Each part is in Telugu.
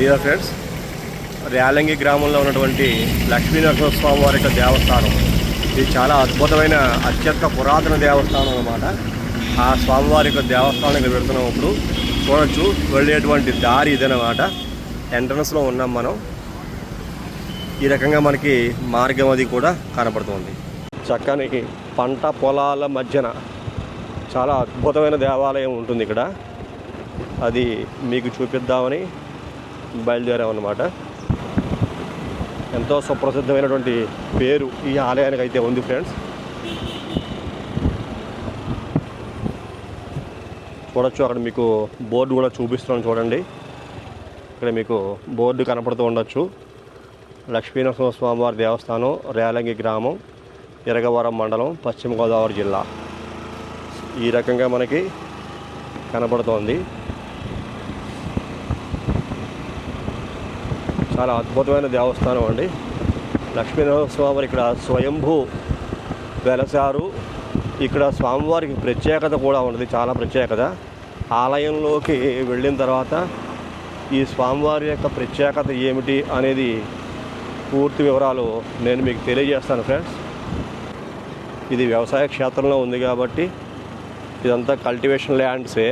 డియర్ ఫ్రెండ్స్ ర్యాలంగి గ్రామంలో ఉన్నటువంటి లక్ష్మీనరసింహ స్వామి వారి యొక్క దేవస్థానం. ఇది చాలా అద్భుతమైన అత్యంత పురాతన దేవస్థానం అన్నమాట. ఆ స్వామివారి యొక్క దేవస్థానానికి పెడుతున్నాం ఇప్పుడు. చూడొచ్చు వెళ్ళేటువంటి దారి ఇదనమాట ఎంట్రన్స్లో ఉన్నాం మనం. ఈ రకంగా మనకి మార్గం అది కూడా కనపడుతుంది. చక్కని పంట పొలాల మధ్యన చాలా అద్భుతమైన దేవాలయం ఉంటుంది ఇక్కడ. అది మీకు చూపిద్దామని బయలుదేరామన్నమాట. ఎంతో సుప్రసిద్ధమైనటువంటి పేరు ఈ ఆలయానికి అయితే ఉంది ఫ్రెండ్స్. చూడొచ్చు అక్కడ మీకు బోర్డు కూడా చూపిస్తున్నాను చూడండి. ఇక్కడ మీకు బోర్డు కనపడుతూ ఉండొచ్చు. లక్ష్మీనరసింహస్వామివారి దేవస్థానం రేలంగి గ్రామం ఇరగవరం మండలం పశ్చిమ గోదావరి జిల్లా. ఈ రకంగా మనకి కనపడుతోంది. చాలా అద్భుతమైన దేవస్థానం అండి. లక్ష్మీనరసింహ స్వామి ఇక్కడ స్వయంభూ వెలసారు. ఇక్కడ స్వామివారికి ప్రత్యేకత కూడా ఉన్నది చాలా ప్రత్యేకత. ఆలయంలోకి వెళ్ళిన తర్వాత ఈ స్వామివారి యొక్క ప్రత్యేకత ఏమిటి అనేది పూర్తి వివరాలు నేను మీకు తెలియజేస్తాను ఫ్రెండ్స్. ఇది వ్యవసాయ క్షేత్రంలో ఉంది కాబట్టి ఇదంతా కల్టివేషన్ ల్యాండ్సే.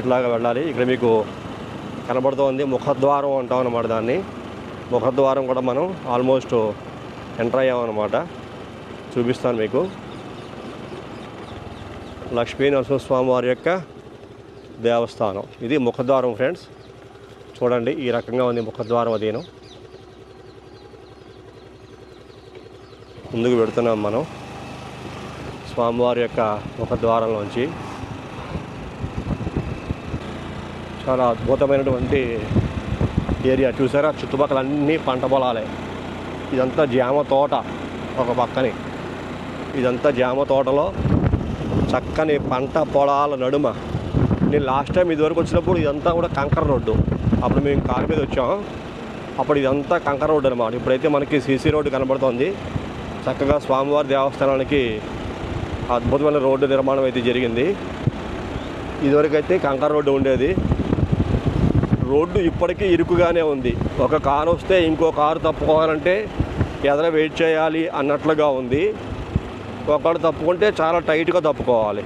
ఇట్లాగా వెళ్ళాలి. ఇక్కడ మీకు కనబడుతోంది. ముఖద్వారం అంటాం అనమాట దాన్ని. ముఖద్వారం కూడా మనం ఆల్మోస్ట్ ఎంటర్ అయ్యామన్నమాట చూపిస్తాను మీకు. లక్ష్మీ నరసింహస్వామి వారి యొక్క దేవస్థానం. ఇది ముఖద్వారం ఫ్రెండ్స్ చూడండి ఈ రకంగా ఉంది ముఖద్వారం అదేను. ముందుకు పెడుతున్నాం మనం. స్వామివారి యొక్క ముఖద్వారంలోంచి. చాలా అద్భుతమైనటువంటి ఏరియా. చూసారా? చుట్టుపక్కల అన్నీ పంట పొలాలే. ఇదంతా జామ తోట ఒక పక్కని. ఇదంతా జామ తోటలో చక్కని పంట పొలాల నడుమ. నేను లాస్ట్ టైం ఇదివరకు వచ్చినప్పుడు ఇదంతా కూడా కంకర రోడ్డు. అప్పుడు మేము కారు మీద వచ్చాం. అప్పుడు ఇదంతా కంకర రోడ్డు అనమాట ఇప్పుడైతే మనకి సీసీ రోడ్డు కనబడుతోంది. చక్కగా స్వామివారి దేవస్థానానికి అద్భుతమైన రోడ్డు నిర్మాణం అయితే జరిగింది. ఇదివరకైతే కంకర రోడ్డు ఉండేది. రోడ్డు ఇప్పటికీ ఇరుకుగానే ఉంది. ఒక కారు వస్తే ఇంకో కారు తప్పుకోవాలంటే ఎదర వెయిట్ చేయాలి అన్నట్లుగా ఉంది. ఒకడు తప్పుకుంటే చాలా టైట్గా తప్పుకోవాలి.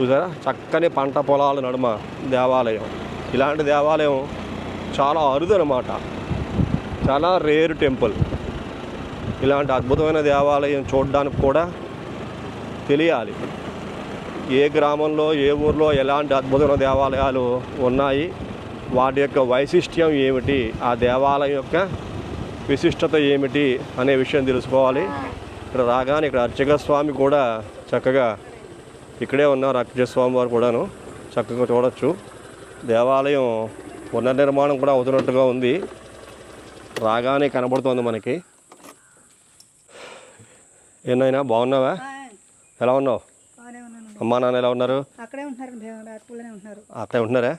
చూసారా? చక్కని పంట పొలాల నడుమ దేవాలయం. ఇలాంటి దేవాలయం చాలా అరుదు అనమాట చాలా రేరు టెంపుల్. ఇలాంటి అద్భుతమైన దేవాలయం చూడడానికి కూడా తెలియాలి. ఏ గ్రామంలో ఏ ఊర్లో ఎలాంటి అద్భుతమైన దేవాలయాలు ఉన్నాయి? వాటి యొక్క వైశిష్ట్యం ఏమిటి? ఆ దేవాలయం యొక్క విశిష్టత ఏమిటి? అనే విషయం తెలుసుకోవాలి. ఇక్కడ రాగానే ఇక్కడ అర్చక స్వామి కూడా చక్కగా ఇక్కడే ఉన్నారు. అర్చక స్వామి వారు కూడాను చక్కగా చూడొచ్చు. దేవాలయం పునర్నిర్మాణం కూడా అవుతున్నట్టుగా ఉంది. రాగానే కనబడుతోంది మనకి. ఏనాయనా బాగున్నావా? ఎలా ఉన్నావు? అమ్మా నాన్న ఎలా ఉన్నారు? అక్కడే ఉంటున్నారు అక్కడే ఉంటున్నారా.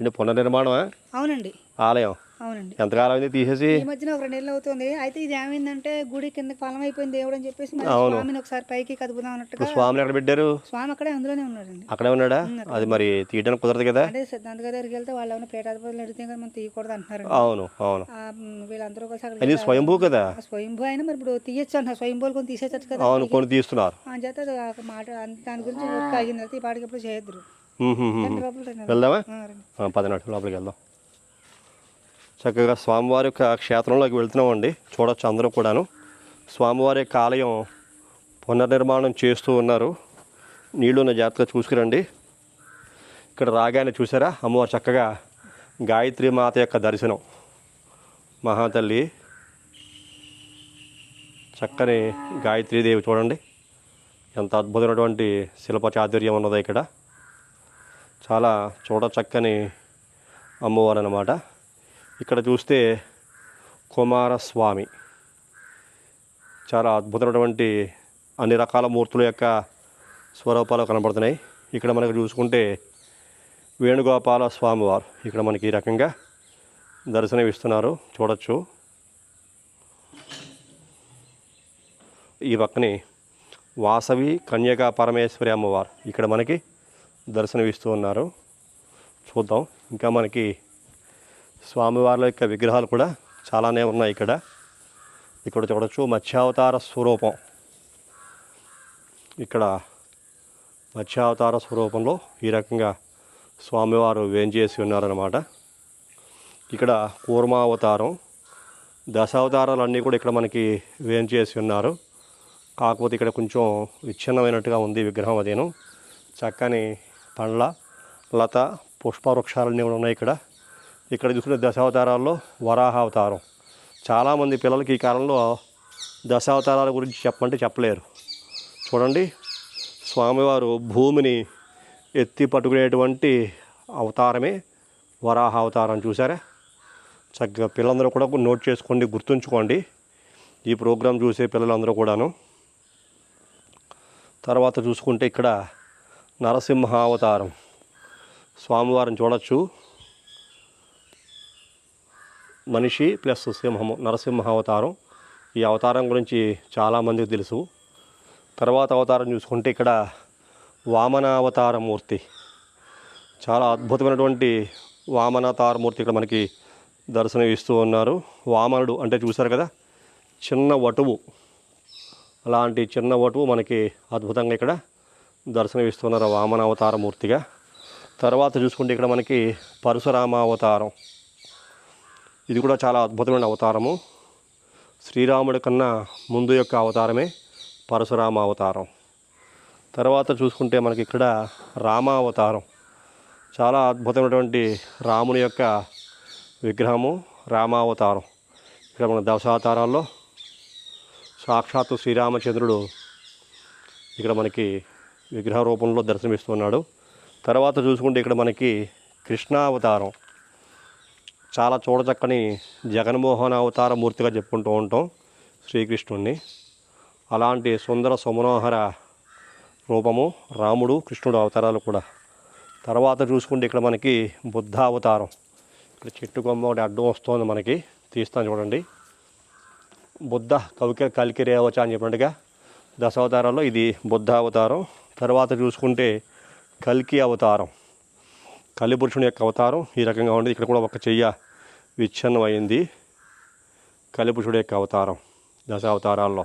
ఏంటి పునర్నిర్మాణమా? అవునండి. ఆలయం. అవునండి. ఎంతకాలం అయింది తీసేసి? ఈ మధ్యన ఒక రెండు నెలలు అవుతుంది. అయితే ఇది ఏమైందంటే గుడి కింద ఫలం అయిపోయింది దేవుడు అని చెప్పేసి మరి అవును. స్వామిని ఒకసారి పైకి కదుపుదాం అన్నట్టుగా స్వామిని ఎక్కడ పెట్టారు? స్వామి అక్కడే అందులోనే ఉన్నాడండి. అక్కడే ఉన్నాడా? అది మరి తీయడానికి కుదరదు కదా? అదే సిద్ధాంత గారి దగ్గరికి వెళ్తే వాళ్ళు ఏమైనా పేటాధిపతులు అడిగితే కానీ మనం తీయకూడదు అంటున్నారు అవును అవును. వీళ్ళందరూ కలిసి అది స్వయంభూ కదా? ఆ స్వయంభూ అయినా మరి ఇప్పుడు తీయచ్చు అంటారు స్వయంభూలు కొని తీసేయచ్చు కదా? అవును కొన్ని తీస్తున్నారు. అని చేత అది మాట దాని గురించి ఊరికే అయితే ఈ పాటికి ఎప్పుడు చేయొద్దు రండి. వెళ్దామా? ఆ, రండి. ఆ, పది నిమిషాలు లోపలికి వెళ్దాం. చక్కగా స్వామివారి యొక్క క్షేత్రంలోకి వెళ్తున్నామండి. చూడొచ్చు అందరూ కూడాను. స్వామివారి యొక్క ఆలయం పునర్నిర్మాణం చేస్తూ ఉన్నారు. నీళ్ళున్న జాగ్రత్తగా చూసుకురండి. ఇక్కడ రాగానే చూసారా? అమ్మవారు చక్కగా గాయత్రి మాత యొక్క దర్శనం. మహాతల్లి చక్కని గాయత్రీదేవి చూడండి. ఎంత అద్భుతమైనటువంటి శిల్ప చాతుర్యం ఉన్నదో ఇక్కడ. చాలా చూడ చక్కని అమ్మవారు అన్నమాట ఇక్కడ చూస్తే కుమారస్వామి. చాలా అద్భుతమైనటువంటి అన్ని రకాల మూర్తుల యొక్క స్వరూపాలు కనబడుతున్నాయి. ఇక్కడ మనకు చూసుకుంటే వేణుగోపాల స్వామివారు ఇక్కడ మనకి ఈ రకంగా దర్శనం ఇస్తున్నారు చూడొచ్చు. ఈ పక్కని వాసవి కన్యకా పరమేశ్వరి అమ్మవారు ఇక్కడ మనకి దర్శనమిస్తూ ఉన్నారు. చూద్దాం. ఇంకా మనకి స్వామివార్ల యొక్క విగ్రహాలు కూడా చాలానే ఉన్నాయి ఇక్కడ. ఇక్కడ చూడొచ్చు మత్స్యావతార స్వరూపం. ఇక్కడ మత్స్యావతార స్వరూపంలో ఈ రకంగా స్వామివారు వేంచేసి ఉన్నారన్నమాట. ఇక్కడ కూర్మావతారం దశావతారాలన్నీ కూడా ఇక్కడ మనకి వేంచేసి ఉన్నారు. కాకపోతే ఇక్కడ కొంచెం విచ్ఛిన్నమైనట్టుగా ఉంది విగ్రహం అదేను. చక్కని పండ్ల లత పుష్పవృక్షాలన్నీ కూడా ఉన్నాయి ఇక్కడ. ఇక్కడ చూసుకునే దశావతారాల్లో వరాహ అవతారం చాలామంది పిల్లలకి ఈ కాలంలో దశావతారాల గురించి చెప్పమంటే చెప్పలేరు. చూడండి స్వామివారు భూమిని ఎత్తి పట్టుకునేటువంటి అవతారమే వరాహ అవతారం చూసారా చక్కగా పిల్లలందరూ కూడా నోట్ చేసుకోండి గుర్తుంచుకోండి. ఈ ప్రోగ్రాం చూసే పిల్లలందరూ కూడాను. తర్వాత చూసుకుంటే ఇక్కడ నరసింహ అవతారం స్వామివారిని చూడొచ్చు. మనిషి ప్లస్ సింహము నరసింహ అవతారం ఈ అవతారం గురించి చాలామందికి తెలుసు. తర్వాత అవతారం చూసుకుంటే ఇక్కడ వామనావతార మూర్తి చాలా అద్భుతమైనటువంటి వామనావతార మూర్తి ఇక్కడ మనకి దర్శనం ఇస్తూ ఉన్నారు. వామనుడు అంటే చూశారు కదా చిన్న వటువు. అలాంటి చిన్న వటువు మనకి అద్భుతంగా ఇక్కడ దర్శనం ఇస్తున్నారు వామన అవతార మూర్తిగా తర్వాత చూసుకుంటే ఇక్కడ మనకి పరశురామ అవతారం ఇది కూడా చాలా అద్భుతమైన అవతారము. శ్రీరాముడి కన్నా ముందు యొక్క అవతారమే పరశురామ అవతారం. తర్వాత చూసుకుంటే మనకి ఇక్కడ రామావతారం. చాలా అద్భుతమైనటువంటి రాముని యొక్క విగ్రహము రామావతారం. ఇక్కడ మన దశావతారాల్లో సాక్షాత్తు శ్రీరామచంద్రుడు ఇక్కడ మనకి విగ్రహ రూపంలో దర్శనమిస్తున్నాడు. తర్వాత చూసుకుంటే ఇక్కడ మనకి కృష్ణావతారం. చాలా చూడచక్కని జగన్మోహన అవతార మూర్తిగా చెప్పుకుంటూ ఉంటాం శ్రీకృష్ణుణ్ణి. అలాంటి సుందర సుమనోహర రూపము రాముడు కృష్ణుడు అవతారాలు కూడా. తర్వాత చూసుకుంటే ఇక్కడ మనకి బుద్ధ అవతారం. ఇక్కడ చెట్టు కొమ్మ ఒకటి అడ్డం వస్తుంది మనకి. తీస్తాను చూడండి. బుద్ధ కవిక కలికి రేవచ అని చెప్పినట్టుగా దశావతారాల్లో ఇది బుద్ధ అవతారం. తర్వాత చూసుకుంటే కల్కి అవతారం. కలిపురుషుని యొక్క అవతారం ఈ రకంగా ఉంది. ఇక్కడ కూడా ఒక చెయ్య విచ్ఛిన్నం కలిపురుషుడి యొక్క అవతారం దశావతారాల్లో.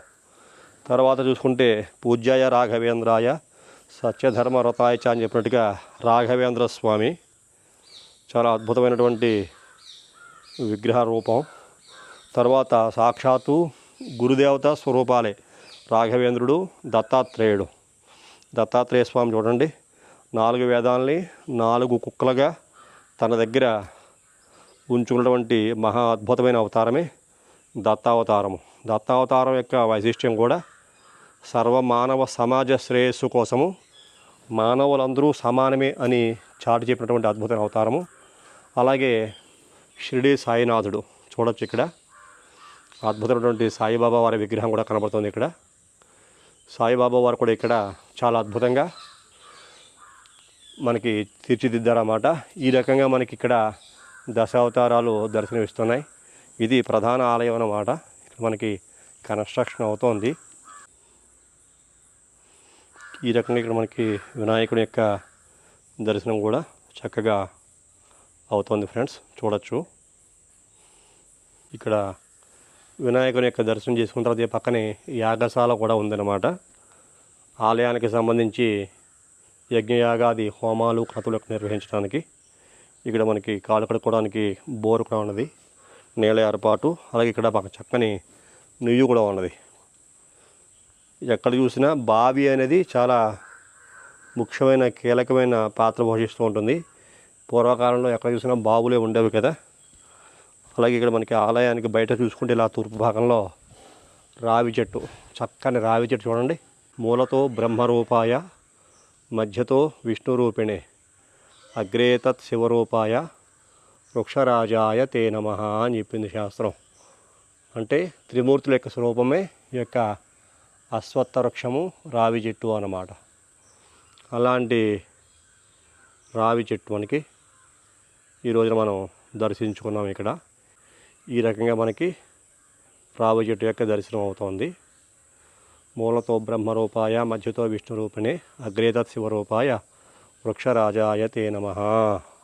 తర్వాత చూసుకుంటే పూజ్యాయ రాఘవేంద్రాయ సత్యధర్మ రథాయచ అని చెప్పినట్టుగా రాఘవేంద్ర స్వామి. చాలా అద్భుతమైనటువంటి విగ్రహ రూపం. తర్వాత సాక్షాత్తు గురుదేవత స్వరూపాలే రాఘవేంద్రుడు దత్తాత్రేయుడు. దత్తాత్రేయ స్వామి చూడండి. నాలుగు వేదాలని నాలుగు కుక్కలుగా తన దగ్గర ఉంచుకున్నటువంటి మహా అద్భుతమైన అవతారమే దత్తావతారము. దత్తావతారం యొక్క వైశిష్ట్యం కూడా సర్వమానవ సమాజ శ్రేయస్సు కోసము మానవులందరూ సమానమే అని చాటి చెప్పినటువంటి అద్భుతమైన అవతారము. అలాగే షిరిడి సాయినాథుడు చూడొచ్చు ఇక్కడ. అద్భుతమైనటువంటి సాయిబాబా వారి విగ్రహం కూడా కనబడుతుంది ఇక్కడ. సాయిబాబా వారు కూడా ఇక్కడ చాలా అద్భుతంగా మనకి తీర్చిదిద్దారన్నమాట. ఈ రకంగా మనకి ఇక్కడ దశావతారాలు దర్శనమిస్తున్నాయి. ఇది ప్రధాన ఆలయం అన్నమాట. ఇక్కడ మనకి కన్స్ట్రక్షన్ అవుతోంది. ఈ రకంగా ఇక్కడ మనకి వినాయకుడి యొక్క దర్శనం కూడా చక్కగా అవుతోంది ఫ్రెండ్స్. చూడొచ్చు. ఇక్కడ వినాయకుని యొక్క దర్శనం చేసుకున్న తర్వాత ఈ పక్కనే యాగశాల కూడా ఉందన్నమాట. ఆలయానికి సంబంధించి యజ్ఞయాగాది హోమాలు క్రతులు నిర్వహించడానికి ఇక్కడ మనకి కాలు కడుక్కోవడానికి బోరు కూడా ఉన్నది నీళ్ళ ఏర్పాటు అలాగే ఇక్కడ మాకు చక్కని నుయ్యి కూడా ఉన్నది. ఎక్కడ చూసినా బావి అనేది చాలా ముఖ్యమైన కీలకమైన పాత్ర పోషిస్తూ ఉంటుంది. పూర్వకాలంలో ఎక్కడ చూసినా బావులే ఉండేవి కదా. అలాగే ఇక్కడ మనకి ఆలయానికి బయట చూసుకుంటే ఇలా తూర్పు భాగంలో రావి చెట్టు చక్కని రావి చెట్టు చూడండి. మూలతో బ్రహ్మరూపాయ మధ్యతో విష్ణు రూపిణే అగ్రే తత్ శివరూపాయ వృక్షరాజాయ తే నమ అని చెప్పింది శాస్త్రం. అంటే త్రిమూర్తుల యొక్క స్వరూపమే ఈ యొక్క అశ్వత్థ వృక్షము రావి చెట్టు అన్నమాట. అలాంటి రావి చెట్టు మనకి ఈ రోజున మనం దర్శించుకున్నాం ఇక్కడ. ఈ రకంగా మనకి రావి చెట్టు యొక్క దర్శనం అవుతోంది. మూలతో బ్రహ్మరూపాయ మధ్యతో విష్ణురూపిణే అగ్రేతత్ శివరూపాయ వృక్షరాజాయ తే నమ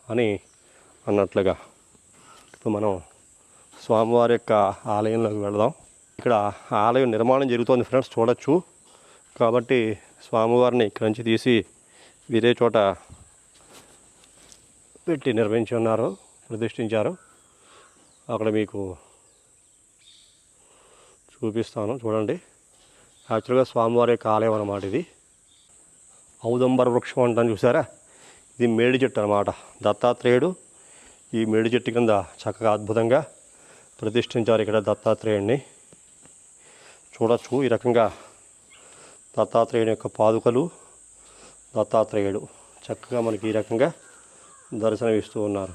అని అన్నట్లుగా. ఇప్పుడు మనం స్వామివారి యొక్క ఆలయంలోకి వెళదాం. ఇక్కడ ఆలయం నిర్మాణం జరుగుతోంది ఫ్రెండ్స్ చూడొచ్చు. కాబట్టి స్వామివారిని ఇక్కడి నుంచి తీసి వేరే చోట పెట్టి నిర్మించి ఉన్నారు ప్రతిష్ఠించారు. అక్కడ మీకు చూపిస్తాను చూడండి. యాక్చువల్గా స్వామివారి యొక్క ఆలయం అనమాట ఇది. ఔదంబర వృక్షం అంటాను చూసారా? ఇది మేడి చెట్టు అనమాట దత్తాత్రేయుడు ఈ మేడి చెట్టు కింద చక్కగా అద్భుతంగా ప్రతిష్ఠించారు ఇక్కడ దత్తాత్రేయుడిని చూడొచ్చు ఈ రకంగా దత్తాత్రేయుని యొక్క పాదుకలు దత్తాత్రేయుడు చక్కగా మనకి ఈ రకంగా దర్శనమిస్తూ ఉన్నారు.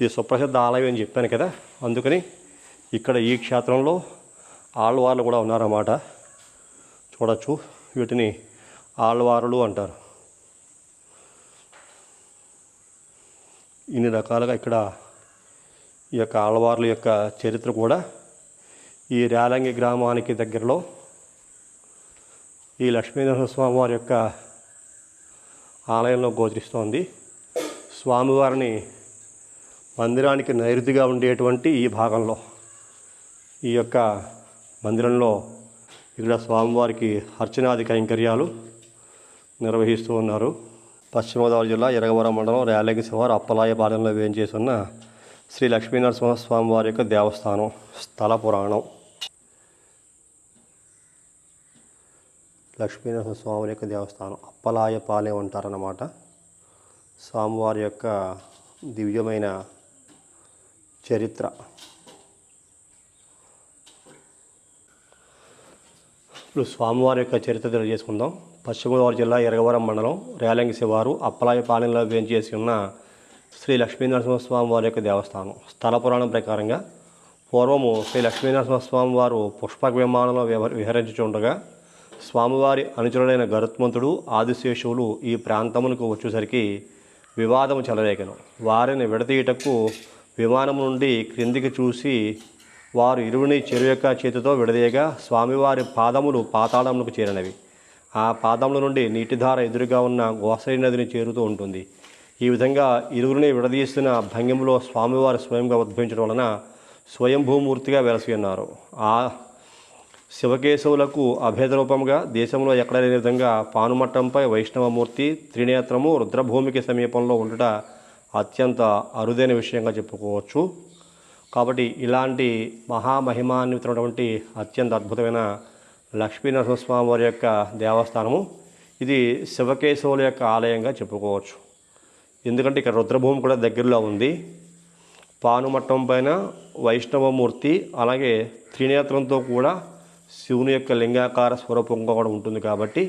ఇది సుప్రసిద్ధ ఆలయం అని చెప్పాను కదా అందుకని ఇక్కడ ఈ క్షేత్రంలో ఆళ్వార్లు కూడా ఉన్నారన్నమాట. చూడొచ్చు వీటిని ఆళ్వారులు అంటారు. ఇన్ని రకాలుగా ఇక్కడ ఈ యొక్క ఆళ్వార్ల యొక్క చరిత్ర కూడా ఈ రేలంగి గ్రామానికి దగ్గరలో ఈ లక్ష్మీనరసింహస్వామి వారి యొక్క ఆలయంలో గోచరిస్తోంది. స్వామివారిని మందిరానికి నైరుతిగా ఉండేటువంటి ఈ భాగంలో ఈ యొక్క మందిరంలో ఇక్కడ స్వామివారికి అర్చనాది కైంకర్యాలు నిర్వహిస్తూ ఉన్నారు. పశ్చిమ గోదావరి జిల్లా ఎరగవరం మండలం రేలంగి శివారు అప్పలాయపాలెంలో వేయించేసి శ్రీ లక్ష్మీనరసింహ స్వామివారి యొక్క దేవస్థానం స్థల పురాణం. లక్ష్మీనరసింహ స్వామి యొక్క దేవస్థానం అప్పలాయపాలెం అంటారన్నమాట. స్వామివారి యొక్క దివ్యమైన చరిత్ర. ఇప్పుడు స్వామివారి యొక్క చరిత్ర తెలియజేసుకుందాం. పశ్చిమ గోదావరి జిల్లా ఎరగవరం మండలం రేలంగి శివారు అప్పలాయపాలెంలో వేయించేసి ఉన్న శ్రీ లక్ష్మీనరసింహస్వామి వారి యొక్క దేవస్థానం. స్థల పురాణం ప్రకారంగా పూర్వము శ్రీ లక్ష్మీనరసింహస్వామి వారు పుష్పక విమానంలో విహరించుచుండగా స్వామివారి అనుచరుడైన గరుత్మంతుడు ఆదిశేషువులు ఈ ప్రాంతమునకు వచ్చేసరికి వివాదము చెలరేగను వారిని విడదీయటకు విమానం నుండి క్రిందికి చూసి వారు ఇరువుని చెరు యొక్క చేతితో విడదీయగా స్వామివారి పాదములు పాతాళములకు చేరినవి. ఆ పాదముల నుండి నీటిధార ఎదురుగా ఉన్న గోసరి నదిని చేరుతూ ఉంటుంది. ఈ విధంగా ఇరువురిని విడదీస్తున్న భంగిములో స్వామివారు స్వయంగా ఉద్భవించడం వలన స్వయంభూమూర్తిగా వెలసి ఉన్నారు. ఆ శివకేశవులకు అభేద రూపంగా దేశంలో ఎక్కడ లేని విధంగా పానుమట్టంపై వైష్ణవమూర్తి త్రినేత్రము రుద్రభూమికి సమీపంలో ఉండుట అత్యంత అరుదైన విషయంగా చెప్పుకోవచ్చు. కాబట్టి ఇలాంటి మహామహిమాన్వితమైనటువంటి అత్యంత అద్భుతమైన లక్ష్మీనరసింహస్వామి వారి యొక్క దేవస్థానము ఇది శివకేశవుల యొక్క ఆలయంగా చెప్పుకోవచ్చు. ఎందుకంటే ఇక్కడ రుద్రభూమి కూడా దగ్గరలో ఉంది. పానుమట్టం పైన వైష్ణవమూర్తి అలాగే త్రినేత్రంతో కూడా శివుని యొక్క లింగాకార స్వరూపంగా కూడా ఉంటుంది కాబట్టి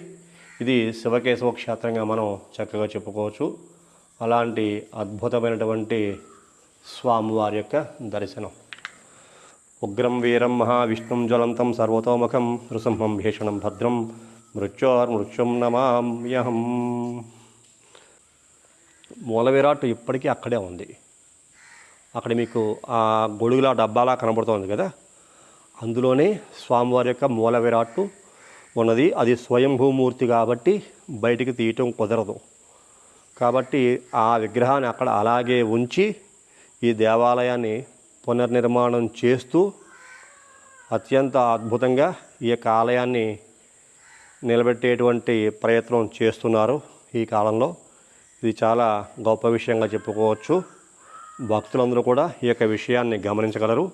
ఇది శివకేశవ క్షేత్రంగా మనం చక్కగా చెప్పుకోవచ్చు. అలాంటి అద్భుతమైనటువంటి స్వామివారి యొక్క దర్శనం. ఉగ్రం వీరం మహావిష్ణుం జ్వలంతం సర్వతోముఖం నృసింహం భీషణం భద్రం మృత్యోర్మృత్యుం నమామ్యహం మూల విరాట్ ఇప్పటికీ అక్కడే ఉంది. అక్కడ మీకు ఆ గొడుగులా డబ్బాలా కనబడుతోంది కదా? అందులోనే స్వామివారి యొక్క మూల విరాట్టు ఉన్నది. అది స్వయంభూమూర్తి కాబట్టి బయటికి తీయటం కుదరదు. కాబట్టి ఆ విగ్రహాన్ని అక్కడ అలాగే ఉంచి ఈ దేవాలయాన్ని పునర్నిర్మాణం చేస్తూ అత్యంత అద్భుతంగా ఈ యొక్క ఆలయాన్ని నిలబెట్టేటువంటి ప్రయత్నం చేస్తున్నారు ఈ కాలంలో. ఇది చాలా గొప్ప విషయంగా చెప్పుకోవచ్చు. భక్తులందరూ కూడా ఈ యొక్క విషయాన్ని గమనించగలరు.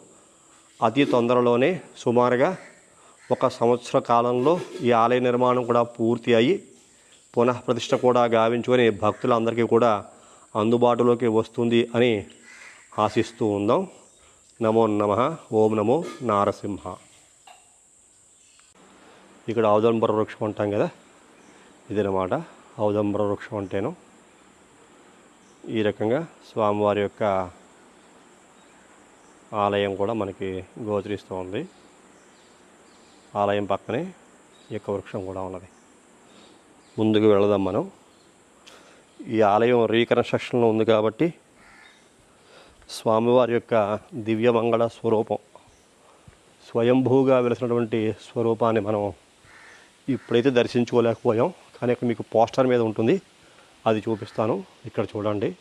అతి తొందరలోనే సుమారుగా ఒక సంవత్సర కాలంలో ఈ ఆలయ నిర్మాణం కూడా పూర్తి అయ్యి పునఃప్రతిష్ట కూడా గావించుకొని భక్తులందరికీ కూడా అందుబాటులోకి వస్తుంది అని ఆశిస్తూ ఉందాం. నమో నమ. ఓం నమో నారసింహ. ఇక్కడ ఔదంబర వృక్షం అంటాం కదా? ఇదనమాట. ఔదంబర వృక్షం అంటేను. ఈ రకంగా స్వామివారి యొక్క ఆలయం కూడా మనకి గోచరిస్తూ ఉంది. ఆలయం పక్కనే ఈ యొక్క వృక్షం కూడా ఉన్నది. ముందుకు వెళదాం మనం. ఈ ఆలయం రీకన్స్ట్రక్షన్లో ఉంది కాబట్టి స్వామివారి యొక్క దివ్యమంగళ స్వరూపం స్వయంభూగా వెలిసినటువంటి స్వరూపాన్ని మనం ఇప్పుడైతే దర్శించుకోలేకపోయాం. కానీ ఇక్కడ మీకు పోస్టర్ మీద ఉంటుంది. అది చూపిస్తాను. ఇక్కడ చూడండి.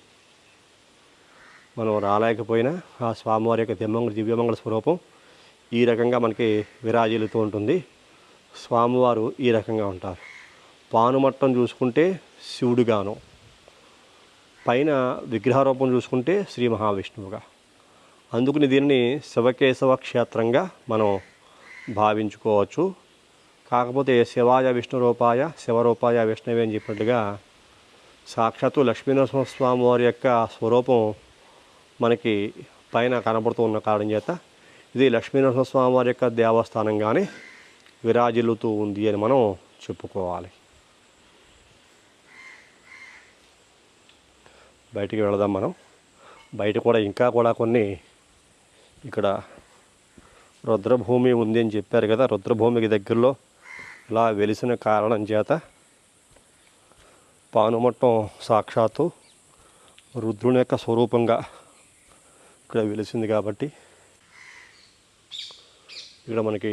మనం రాలేకపోయినా ఆ స్వామివారి యొక్క దివ్యమంగళ దివ్యమంగళ స్వరూపం ఈ రకంగా మనకి విరాజిల్లుతూ ఉంటుంది. స్వామివారు ఈ రకంగా ఉంటారు. పానుమట్టం చూసుకుంటే శివుడుగాను. పైన విగ్రహారూపం చూసుకుంటే శ్రీ మహావిష్ణువుగా. అందుకని దీనిని శివకేశవ క్షేత్రంగా మనం భావించుకోవచ్చు. కాకపోతే శివాయ విష్ణు రూపాయ శివరూపాయ విష్ణువే అని చెప్పినట్టుగా సాక్షాత్తు లక్ష్మీనరసింహ స్వామి వారి యొక్క స్వరూపం మనకి పైన కనబడుతూ ఉన్న కారణం చేత ఇది లక్ష్మీనరసింహ స్వామి వారి యొక్క దేవస్థానంగానే విరాజిల్లుతూ ఉంది అని మనం చెప్పుకోవాలి. బయటికి వెళదాం మనం. బయట కూడా ఇంకా కూడా కొన్ని ఇక్కడ రుద్రభూమి ఉంది అని చెప్పారు కదా రుద్రభూమికి దగ్గరలో ఇలా వెలిసిన కారణం చేత పానుమట్టం సాక్షాత్తు రుద్రుని యొక్క స్వరూపంగా ఇక్కడ వెలిసింది కాబట్టి ఇక్కడ మనకి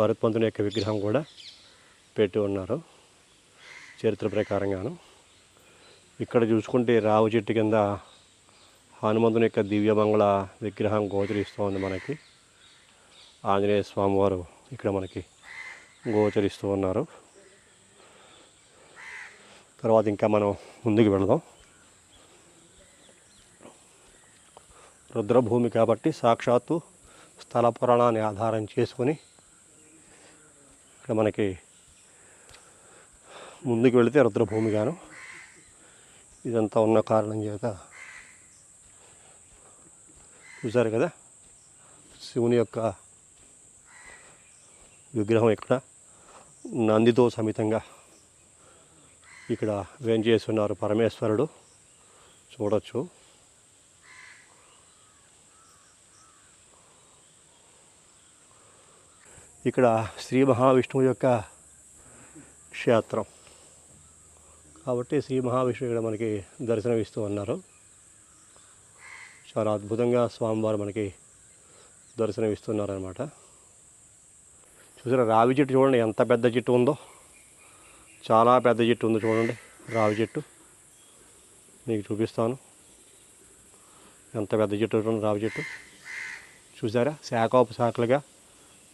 గరుత్పంతుని యొక్క విగ్రహం కూడా పెట్టి ఉన్నారు చరిత్ర ప్రకారంగాను. ఇక్కడ చూసుకుంటే రావు చెట్టు కింద హనుమంతుని యొక్క దివ్యమంగళ విగ్రహం గోచరిస్తోంది మనకి. ఆంజనేయ స్వామివారు ఇక్కడ మనకి గోచరిస్తూ ఉన్నారు. తర్వాత ఇంకా మనం ముందుకు వెళదాం. రుద్రభూమి కాబట్టి సాక్షాత్తు స్థల పురాణాన్ని ఆధారం చేసుకొని ఇక్కడ మనకి ముందుకు వెళితే రుద్రభూమి గాను ఇదంతా ఉన్న కారణం చేత చూసారు కదా? శివుని యొక్క విగ్రహం ఇక్కడ. నందితో సమితంగా ఇక్కడ వేంచేస్తున్నారు పరమేశ్వరుడు. చూడొచ్చు. ఇక్కడ శ్రీ మహావిష్ణువు యొక్క క్షేత్రం. కాబట్టి శ్రీ మహావిష్ణువు ఇక్కడ మనకి దర్శనమిస్తూ ఉన్నారు. చాలా అద్భుతంగా స్వామివారు మనకి దర్శనమిస్తున్నారనమాట చూసారా రావి చెట్టు చూడండి ఎంత పెద్ద చెట్టు ఉందో. చాలా పెద్ద చెట్టు ఉందో చూడండి రావి చెట్టు. మీకు చూపిస్తాను. ఎంత పెద్ద చెట్టు చూడండి రావి చెట్టు. చూసారా శాఖోప శాఖలుగా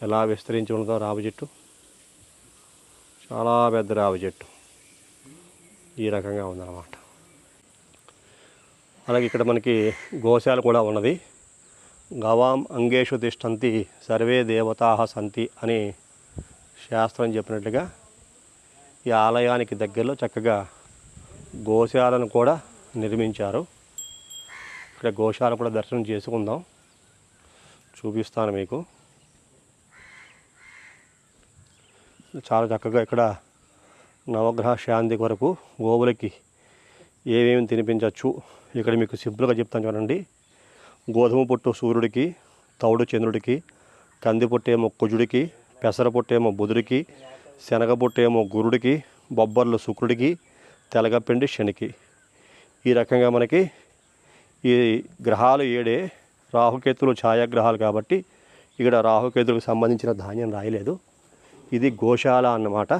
ఎలా విస్తరించి ఉందో రావి చెట్టు. చాలా పెద్ద రావి చెట్టు. ఈ రకంగా ఉందన్నమాట. అలాగే ఇక్కడ మనకి గోశాల కూడా ఉన్నది. గవాం అంగేషు తిష్టంతి సర్వే దేవతా సంతి అని శాస్త్రం చెప్పినట్లుగా ఈ ఆలయానికి దగ్గరలో చక్కగా గోశాలను కూడా నిర్మించారు. ఇక్కడ గోశాల కూడా దర్శనం చేసుకుందాం. చూపిస్తాను మీకు. చాలా చక్కగా ఇక్కడ నవగ్రహ శాంతి కొరకు గోవులకి ఏమేమి తినిపించవచ్చు ఇక్కడ మీకు సింపుల్గా చెప్తాను చూడండి. గోధుమ పొట్టు సూర్యుడికి తౌడు చంద్రుడికి కంది పొట్టేమో కుజుడికి పెసర పొట్టేమో బుధుడికి శనగ పొట్టేమో గురుడికి బొబ్బర్లు శుక్రుడికి తెలగపిండి శనికి. ఈ రకంగా మనకి ఈ గ్రహాలు ఏడే రాహుకేతులు ఛాయాగ్రహాలు కాబట్టి ఇక్కడ రాహుకేతులకు సంబంధించిన ధాన్యం రాయలేదు. ఇది గోశాల అన్నమాట.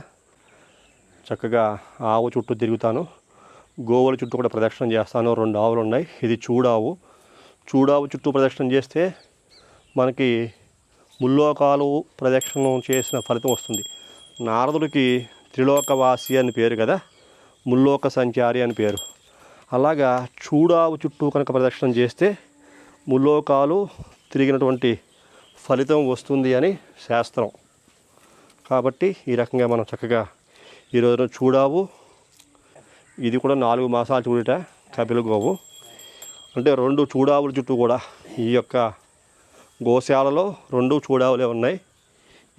చక్కగా ఆవు చుట్టూ తిరుగుతాను. గోవుల చుట్టూ కూడా ప్రదక్షిణ చేస్తాను. రెండు ఆవులు ఉన్నాయి. ఇది చూడావు. చూడావు చుట్టూ ప్రదక్షిణ చేస్తే మనకి ముల్లోకాలు ప్రదక్షిణం చేసిన ఫలితం వస్తుంది. నారదుడికి త్రిలోకవాసి అని పేరు కదా. ముల్లోక సంచారి అని పేరు. అలాగా చూడావు చుట్టూ కనుక ప్రదక్షిణం చేస్తే ముల్లోకాలు తిరిగినటువంటి ఫలితం వస్తుంది అని శాస్త్రం. కాబట్టి ఈ రకంగా మనం చక్కగా ఈరోజు చూడావు. ఇది కూడా నాలుగు మాసాలు చూడట కపిల గోవు అంటే రెండు చూడావుల చుట్టూ కూడా ఈ యొక్క గోశాలలో రెండు చూడావులే ఉన్నాయి.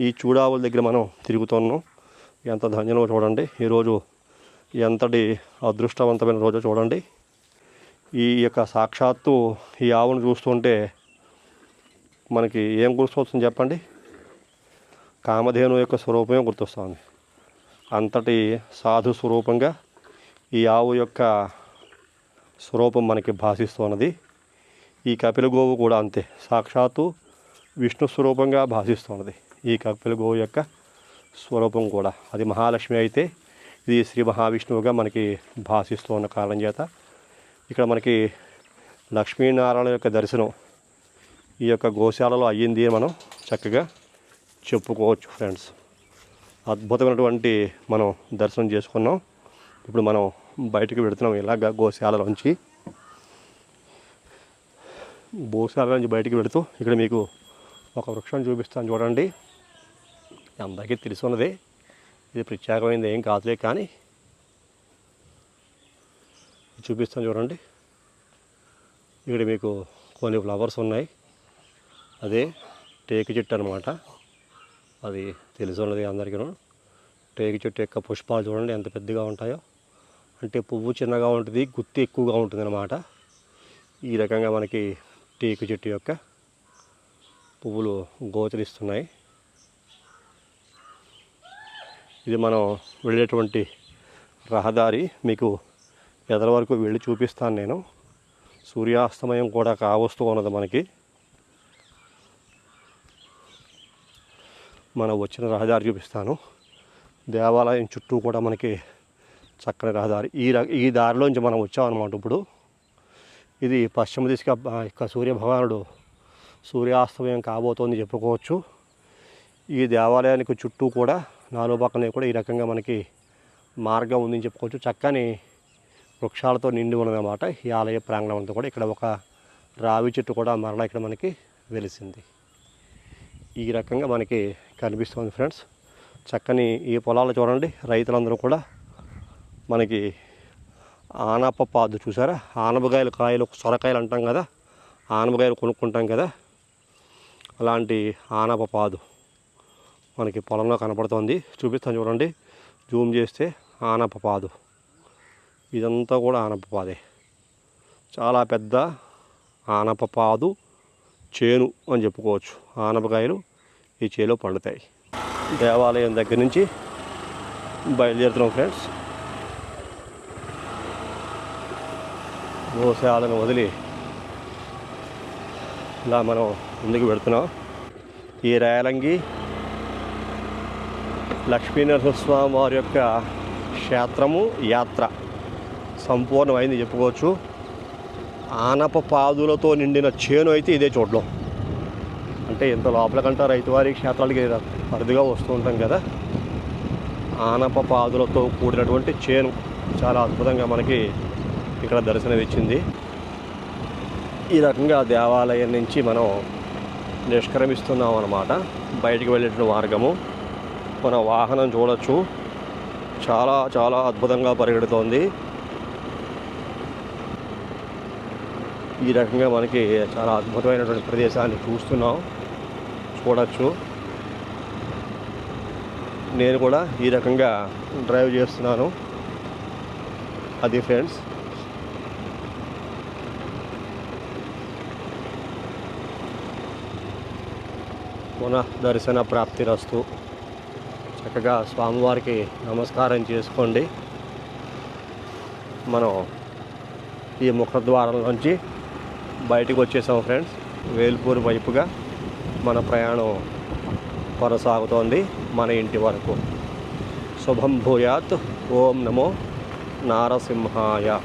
ఈ చూడావుల దగ్గర మనం తిరుగుతున్నాం. ఎంత ధన్యమో చూడండి. ఈరోజు ఎంతటి అదృష్టవంతమైన రోజు చూడండి. ఈ యొక్క సాక్షాత్తు ఈ ఆవును చూస్తుంటే మనకి ఏం గుర్తొస్తుంది చెప్పండి? కామధేను యొక్క స్వరూపమే గుర్తొస్తుంది. అంతటి సాధు స్వరూపంగా ఈ ఆవు యొక్క స్వరూపం మనకి భాషిస్తున్నది. ఈ కపిల గోవు కూడా అంతే. సాక్షాత్తు విష్ణు స్వరూపంగా భాషిస్తున్నది. ఈ కపిల గోవు యొక్క స్వరూపం కూడా. అది మహాలక్ష్మి అయితే ఇది శ్రీ మహావిష్ణువుగా మనకి భాషిస్తున్న కారణం చేత ఇక్కడ మనకి లక్ష్మీనారాయణ యొక్క దర్శనం ఈ యొక్క గోశాలలో అయ్యింది మనం చక్కగా చెప్పుకోవచ్చు ఫ్రెండ్స్. అద్భుతమైనటువంటి మనం దర్శనం చేసుకున్నాం. ఇప్పుడు మనం బయటకు పెడుతున్నాం ఇలాగ గోశాలలోంచి గోశాల నుంచి బయటికి పెడుతూ ఇక్కడ మీకు ఒక వృక్షం చూపిస్తాను చూడండి. అందరికీ తెలిసి ఉన్నది. ఇది ప్రత్యేకమైనది ఏం కాదులే కానీ చూపిస్తాను చూడండి. ఇక్కడ మీకు కొన్ని ఫ్లవర్స్ ఉన్నాయి. అదే టేకు చెట్టు అనమాట అది తెలిసి ఉన్నది అందరికీ టేకు చెట్టు యొక్క పుష్పాలు చూడండి ఎంత పెద్దగా ఉంటాయో. అంటే పువ్వు చిన్నగా ఉంటుంది గుత్తి ఎక్కువగా ఉంటుంది అనమాట ఈ రకంగా మనకి టేకు చెట్టు యొక్క పువ్వులు గోచరిస్తున్నాయి. ఇది మనం వెళ్ళేటువంటి రహదారి. మీకు ఎదర వరకు వెళ్ళి చూపిస్తాను నేను. సూర్యాస్తమయం కూడా కావస్తూ ఉన్నది మనకి. మనం వచ్చిన రహదారి చూపిస్తాను. దేవాలయం చుట్టూ కూడా మనకి చక్కని రహదారి. ఈ ర ఈ దారిలోంచి మనం వచ్చామన్నమాట ఇప్పుడు. ఇది పశ్చిమ దిశగా యొక్క సూర్య భగవానుడు సూర్యాస్తమయం కాబోతోంది చెప్పుకోవచ్చు. ఈ దేవాలయానికి చుట్టూ కూడా నాలుగు పక్కనే కూడా ఈ రకంగా మనకి మార్గం ఉందని చెప్పుకోవచ్చు. చక్కని వృక్షాలతో నిండి ఉన్నదన్నమాట. ఈ ఆలయ ప్రాంగణం అంతా కూడా ఇక్కడ ఒక రావి చెట్టు కూడా మరణ ఇక్కడ మనకి వెలిసింది. ఈ రకంగా మనకి కనిపిస్తుంది ఫ్రెండ్స్. చక్కని ఈ పొలాలు చూడండి. రైతులందరూ కూడా మనకి ఆనప పాదు చూసారా? ఆనపకాయలు కాయలు సొరకాయలు అంటాం కదా. ఆనపకాయలు కొనుక్కుంటాం కదా. అలాంటి ఆనప పాదు మనకి పొలంలో కనపడుతుంది. చూపిస్తాను చూడండి. జూమ్ చేస్తే ఆనప పాదు ఇదంతా కూడా ఆనప పాదే చాలా పెద్ద ఆనప పాదు చేను అని చెప్పుకోవచ్చు. ఆనపకాయలు ఈ చేలో పండుతాయి. దేవాలయం దగ్గర నుంచి బయలుదేరుతున్నాం ఫ్రెండ్స్. గోశాలను వదిలి ఇలా మనం ముందుకు పెడుతున్నాం ఈ రాయలంగి లక్ష్మీనరసింహస్వామి వారి యొక్క క్షేత్రము యాత్ర. సంపూర్ణమైంది చెప్పుకోవచ్చు. ఆనప పాదులతో నిండిన చేను అయితే ఇదే చూడడం. అంటే ఇంత లోపలకంటే రైతువారి క్షేత్రాలకి అరుదుగా వస్తూ ఉంటాం కదా. ఆనప పాదులతో కూడినటువంటి చేను చాలా అద్భుతంగా మనకి ఇక్కడ దర్శనమిచ్చింది. ఈ రకంగా దేవాలయం నుంచి మనం నిష్క్రమిస్తున్నాం అన్నమాట బయటికి వెళ్ళేటువంటి మార్గము. మన వాహనం చూడొచ్చు. చాలా చాలా అద్భుతంగా పరిగెడుతోంది. ఈ రకంగా మనకి చాలా అద్భుతమైనటువంటి ప్రదేశాన్ని చూస్తున్నాం చూడవచ్చు నేను కూడా ఈ రకంగా డ్రైవ్ చేస్తున్నాను. అది ఫ్రెండ్స్. పునః దర్శన ప్రాప్తి రస్తు. చక్కగా స్వామివారికి నమస్కారం చేసుకోండి. మనం ఈ ముఖద్వారం నుంచి బయటకు వచ్చేసాం ఫ్రెండ్స్. వేల్పూర్ వైపుగా మన ప్రయాణం కొనసాగుతోంది మన ఇంటి వరకు. శుభం భూయాత్. ఓం నమో నారసింహాయ.